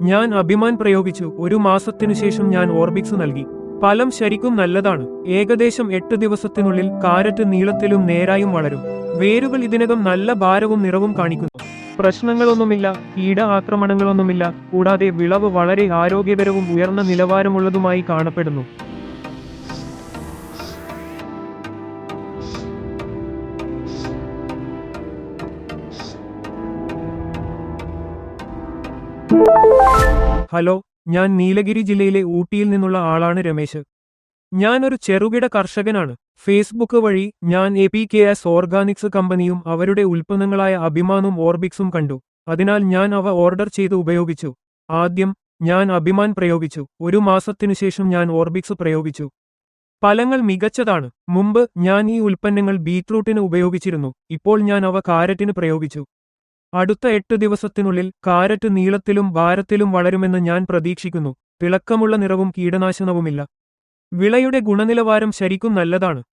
ഞാൻ അഭിമാൻ പ്രയോഗിച്ചു. ഒരു മാസത്തിനു ശേഷം ഞാൻ ഓർബിക്സ് നൽകി. ഫലം ശരിക്കും നല്ലതാണ്. ഏകദേശം എട്ട് ദിവസത്തിനുള്ളിൽ കാരറ്റ് നീളത്തിലും നേരായും വളരും. വേരുകൾ ഇതിനകം നല്ല ഭാരവും നിറവും കാണിക്കുന്നു. പ്രശ്നങ്ങളൊന്നുമില്ല. കീട ആക്രമണങ്ങളൊന്നുമില്ല. കൂടാതെ വിളവ് വളരെ ആരോഗ്യകരവും ഉയർന്ന നിലവാരമുള്ളതുമായി കാണപ്പെടുന്നു. ഹലോ ഞാൻ നീലഗിരി ജില്ലയിലെ ഊട്ടിയിൽ നിന്നുള്ള ആളാണ് രമേശ്. ഞാൻ ഒരു ചെറുകിട കർഷകനാണ്. ഫേസ്ബുക്ക് വഴി ഞാൻ A P K S organics കമ്പനിയും അവരുടെ ഉൽപ്പന്നങ്ങളായ അഭിമാനും ഓർബിക്സും കണ്ടു. അതിനാൽ ഞാൻ അവ ഓർഡർ ചെയ്ത് ഉപയോഗിച്ചു. ആദ്യം ഞാൻ അഭിമാൻ പ്രയോഗിച്ചു. ഒരു മാസത്തിനു ശേഷം ഞാൻ ഓർബിക്സ് പ്രയോഗിച്ചു. ഫലങ്ങൾ മികച്ചതാണ്. മുമ്പ് ഞാൻ ഈ ഉൽപ്പന്നങ്ങൾ ബീറ്റ്റൂട്ടിന് ഉപയോഗിച്ചിരുന്നു. ഇപ്പോൾ ഞാൻ അവ കാരറ്റിന് പ്രയോഗിച്ചു. അടുത്ത എട്ട് ദിവസത്തിനുള്ളിൽ കാരറ്റ് നീളത്തിലും ഭാരത്തിലും വളരുമെന്ന് ഞാൻ പ്രതീക്ഷിക്കുന്നു. തിളക്കമുള്ള നിറവും കീടനാശനവുമില്ല വിളയുടെ ഗുണനിലവാരം ശരിക്കും നല്ലതാണ്.